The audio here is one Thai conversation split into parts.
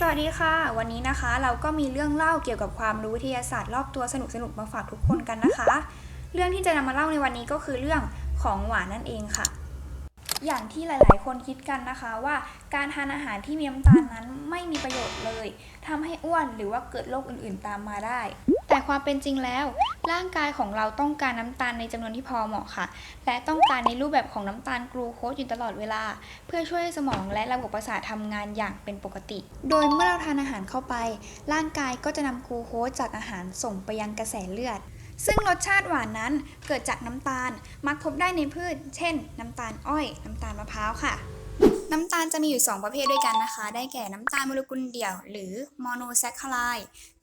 สวัสดีค่ะ วันนี้นะคะเราก็มีเรื่องเล่าเกี่ยวกับความรู้วิทยาศาสตร์รอบตัวสนุกๆมาฝากทุกคนกันนะคะ เรื่องที่จะนำมาเล่าในวันนี้ก็คือเรื่องของหวานนั่นเองค่ะ อย่างที่หลาย ๆ คนคิดกันนะคะว่าการทานอาหารที่มีน้ำตาลนั้นไม่มีประโยชน์เลยทำให้อ้วนหรือว่าเกิดโรคอื่น ๆ ตามมาได้ แต่ความเป็นจริงแล้ว ร่างกายของเราต้องการน้ำตาลในจำนวนที่พอเหมาะค่ะ และต้องการในรูปแบบของน้ำตาลกลูโคสอยู่ตลอดเวลา เพื่อช่วยสมองและระบบประสาททำงานอย่างเป็นปกติ โดยเมื่อเราทานอาหารเข้าไป ร่างกายก็จะนำกลูโคสจากอาหารส่งไปยังกระแสเลือด ซึ่งรสชาติหวานนั้นเกิดจากน้ำตาล มักพบได้ในพืช เช่น น้ำตาลอ้อย น้ำตาลมะพร้าวค่ะ น้ำตาลจะมีอยู่ 2 ประเภทด้วยกันนะคะ ได้แก่น้ำตาลโมเลกุลเดี่ยว หรือโมโนแซคคาไล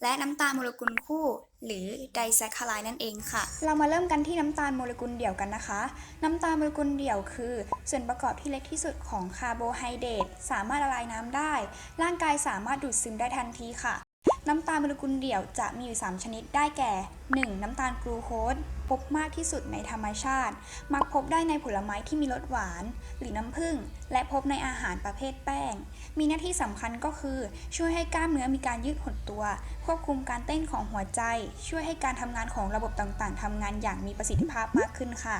และน้ำตาลโมเลกุลคู่ หรือไดแซคคาไลนั่นเองค่ะ เรามาเริ่มกันที่น้ำตาลโมเลกุลเดี่ยวกันนะคะ น้ำตาลโมเลกุลเดี่ยวคือ ส่วนประกอบที่เล็กที่สุดของคาร์โบไฮเดรตสามารถละลายน้ำได้ ร่างกายสามารถดูดซึมได้ทันทีค่ะ น้ำตาลโมเลกุลเดี่ยวจะมีอยู่ 3 ชนิดได้แก่ 1. น้ำตาลกลูโคสพบมากที่สุดในธรรมชาติ มักพบได้ในผลไม้ที่มีรสหวาน หรือน้ำผึ้งและพบในอาหารประเภทแป้ง มีหน้าที่สำคัญก็คือ ช่วยให้กล้ามเนื้อมีการยืดหดตัว ควบคุมการเต้นของหัวใจ ช่วยให้การทำงานของระบบต่างๆทำงานอย่างมีประสิทธิภาพมากขึ้นค่ะ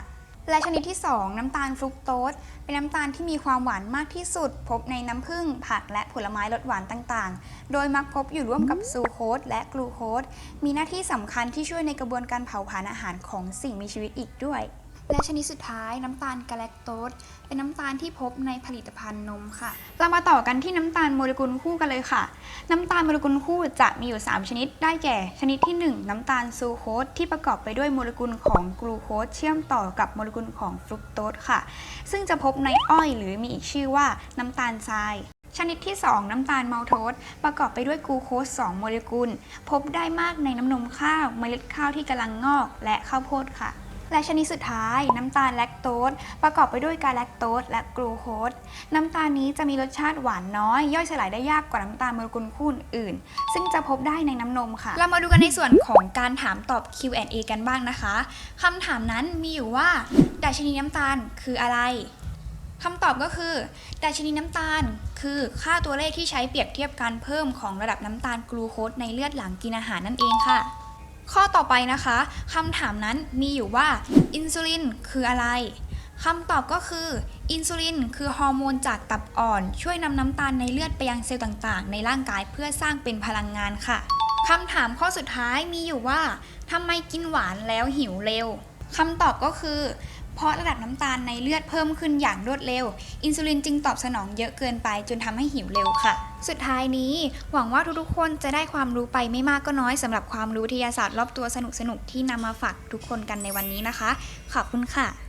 และชนิดที่ 2 น้ำตาลฟรุกโตสเป็นน้ำตาลที่มีความหวานมากที่สุด พบในน้ำผึ้งผักและผลไม้รสหวานต่างๆ โดยมักพบอยู่ร่วมกับซูโคสและกลูโคสมีหน้าที่สำคัญที่ช่วยในกระบวนการเผาผลาญอาหารของสิ่งมีชีวิตอีกด้วย และชนิดสุดท้ายน้ำตาลกาแลคโตสเป็นน้ำตาลที่พบในผลิตภัณฑ์นมค่ะ เรามาต่อกันที่น้ำตาลโมเลกุลคู่กันเลยค่ะ น้ำตาลโมเลกุลคู่จะมีอยู่ 3 ชนิดได้แก่ ชนิดที่ 1 น้ำตาลซูโคสที่ประกอบไปด้วยโมเลกุลของกลูโคสเชื่อมต่อกับโมเลกุลของฟรุกโตสค่ะ ซึ่งจะพบในอ้อยหรือมีอีกชื่อว่าน้ำตาลทรายชนิดที่ 2 น้ำตาลมัลโทสประกอบไปด้วยกลูโคส 2 โมเลกุล พบได้มากในน้ำนมข้าว เมล็ดข้าวที่กำลังงอก และข้าวโพดค่ะ และชนิดสุดท้ายน้ำตาลแลคโตสประกอบไปด้วยกาแลคโตสและกลูโคสน้ำตาลนี้จะมีรสชาติหวานน้อย ย่อยสลายได้ยากกว่าน้ำตาลโมเลกุลคู่อื่น ซึ่งจะพบได้ในน้ำนมค่ะ เรามาดูกันในส่วนของการถามตอบ Q&A กันบ้างนะคะคำถามนั้นมีอยู่ว่าดัชนีน้ำตาลคืออะไรคำตอบก็คือดัชนีน้ำตาลคือค่าตัวเลขที่ใช้เปรียบเทียบการเพิ่มของระดับน้ำตาลกลูโคสในเลือดหลังกินอาหารนั่นเองค่ะ ข้อต่อไปนะคะคำถามนั้นมีอยู่ว่าอินซูลินคืออะไรคำตอบก็คือ อินซูลินคือฮอร์โมนจากตับอ่อน ช่วยนำน้ำตาลในเลือดไปยังเซลล์ต่างๆ ในร่างกายเพื่อสร้างเป็นพลังงานค่ะคำถามข้อสุดท้ายมีอยู่ว่าทำไมกินหวานแล้วหิวเร็วคำตอบก็คือ เพราะระดับน้ำตาลในเลือดเพิ่มขึ้นอย่างรวดเร็ว อินซูลินจึงตอบสนองเยอะเกินไปจนทำให้หิวเร็วค่ะ สุดท้ายนี้ หวังว่าทุกๆคนจะได้ความรู้ไปไม่มากก็น้อยสำหรับความรู้วิทยาศาสตร์รอบตัวสนุกๆที่นำมาฝากทุกคนกันในวันนี้นะคะ ขอบคุณค่ะ